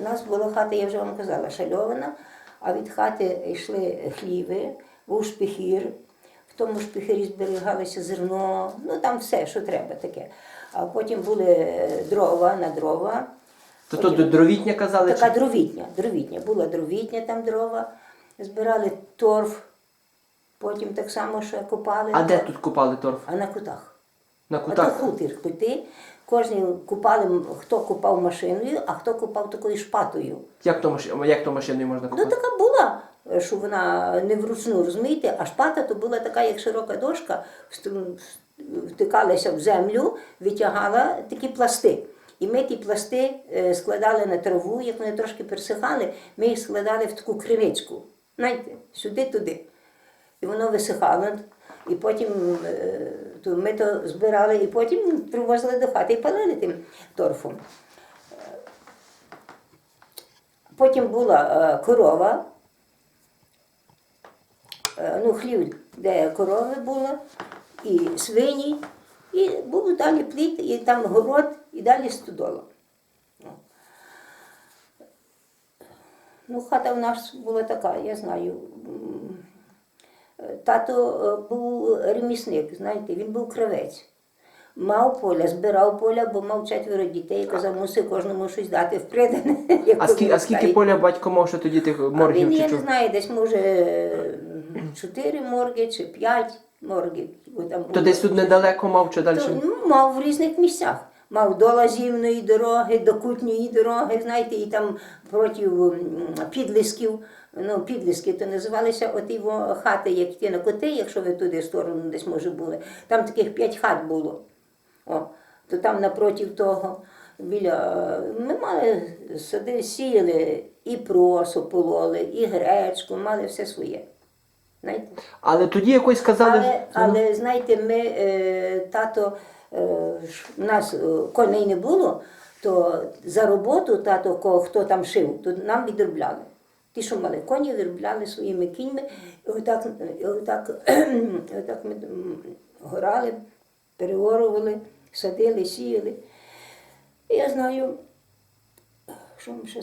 У нас була хата, я вже вам казала, шальована, а від хати йшли хліви, був шпихір. В тому шпихирі зберігалося зерно, ну там все, що треба таке. А потім були дрова на дрова. То то дровітня казали? Така Чи? дровітня, дровітня. Була дровітня там дрова, збирали торф, потім так само ще копали. А де тут купали торф? А на кутах. На А то хутір кути. Кожен купали, хто купав машиною, а хто купав такою шпатою. Як то, як то машиною можна Ну така була, що вона не вручну, розумієте, а шпата то була така, як широка дошка, втикалася в землю, витягала такі пласти. І ми ті пласти е, складали на траву, як вони трошки пересихали, ми їх складали в таку криницьку. Знаєте, сюди-туди. І воно висихало. І потім е, ми то збирали, і потім привозили до хати і палили тим торфом. Потім була е, корова, е, ну, хлів, де корови було, і свині, і був далі пліт, і там город, і далі студола. Ну, хата в нас була така, я знаю. Тато е, був ремісник, знаєте, він був кравець. Мав поля, збирав поля, бо мав четверо дітей, казав, мусив кожному щось дати в А, скільки, а скільки поля батько мав ще тоді тих А він, чи я не знаю, десь може чотири морги чи п'ять моргів. Там То було. десь тут недалеко мав чи далі? То, ну, мав в різних місцях. Мав до Лазівної дороги, до Кутньої дороги, знаєте, і там проти м, підлисків. Ну, підлиски то називалися оті во хати, як ті на коти, якщо ви туди в сторону десь може були. Там таких п'ять хат було. О, то там напроти того, біля ми мали сади, сіяли і просо пололи, і гречку, мали все своє. Знаєте? Але тоді якось казали. Але, але знаєте, ми е, тато, е, у нас е, коней не було, то за роботу тато, ко- хто там шив, то нам відробляли. Ті, що мали коні, виробляли своїми кіньми, і отак, і отак, і отак ми горали, переорували, садили, сіяли. І я знаю, що вам ще